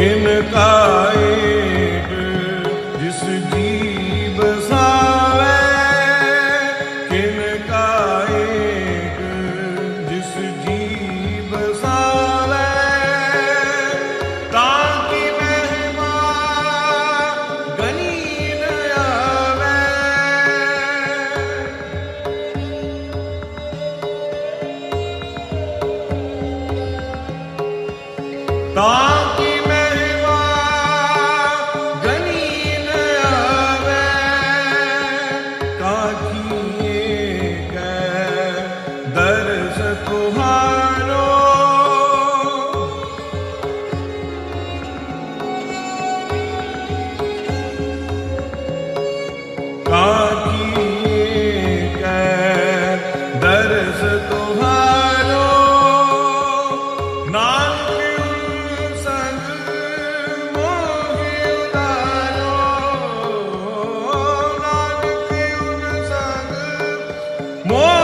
किनका Boa!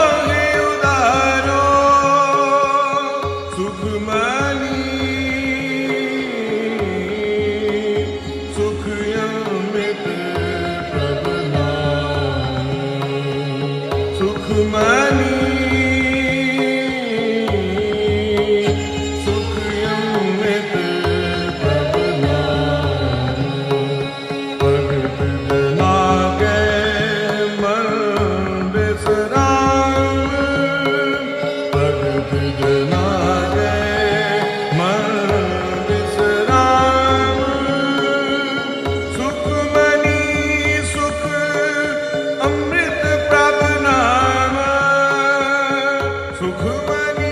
ਸੁਖ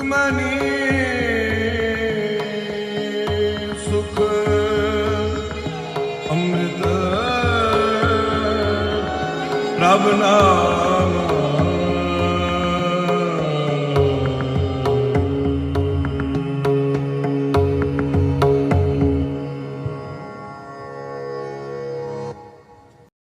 ਸੁਖ ਮਨੀ ਸੁਖ ਅੰਮ੍ਰਿਤ ਪ੍ਰਭ ਨਾਮ